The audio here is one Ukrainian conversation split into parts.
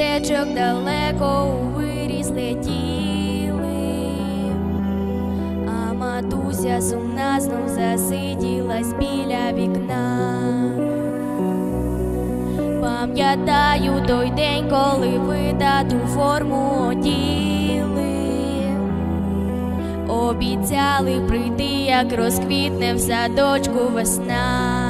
містечок далеко у виріс летіли, а матуся сумна знов засиділась біля вікна. Пам'ятаю той день, коли ви тату форму оділи. Обіцяли прийти, як розквітне в садочку весна.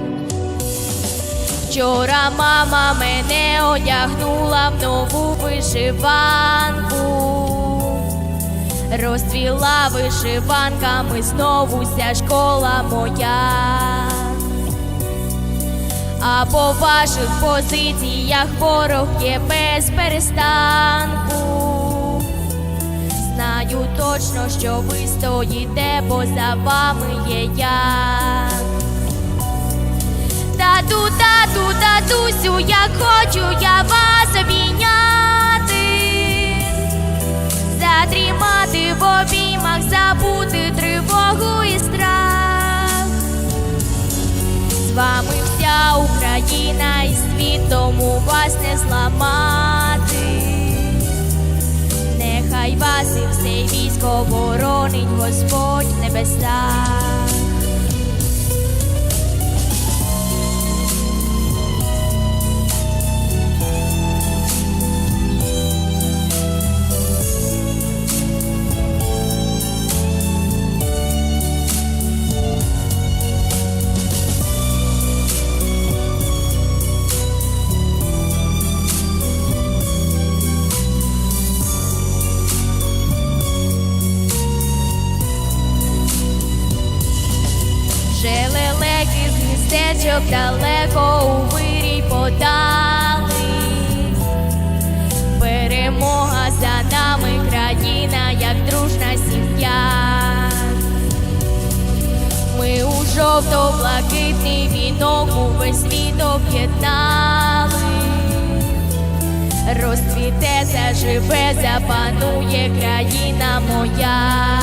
Вчора мама мене одягнула в нову вишиванку, розцвіла вишиванками знову вся школа моя. А по ваших позиціях ворог є без перестанку. Знаю точно, що ви стоїте, бо за вами є я. Вами вся Україна і світ, тому вас не зламати. Нехай вас і все військо боронить Господь в містечок далеко у вирій подались. Перемога за нами, країна, як дружна сім'я. Ми у жовто-блакитний вінок увесь світ об'єднали. Розцвіте, заживе, запанує країна моя.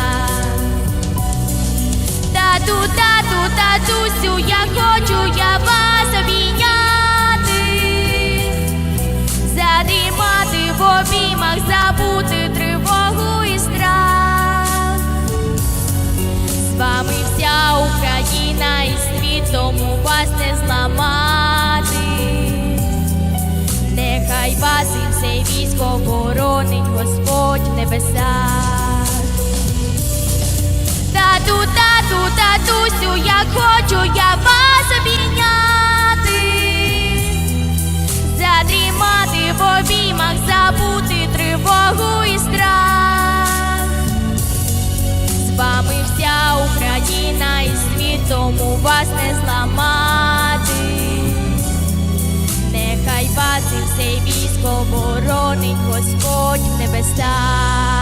Тату, тату, татусю, зламати. Нехай вас і все військо боронить Господь в небесах. Тату, тату, татусю, як хочу я вас обійняти, задрімати в обіймах, забути тривогу і страх. З вами вся Україна і світ, тому вас не зламати. Нехай вас і все військо боронить Господь в небесах.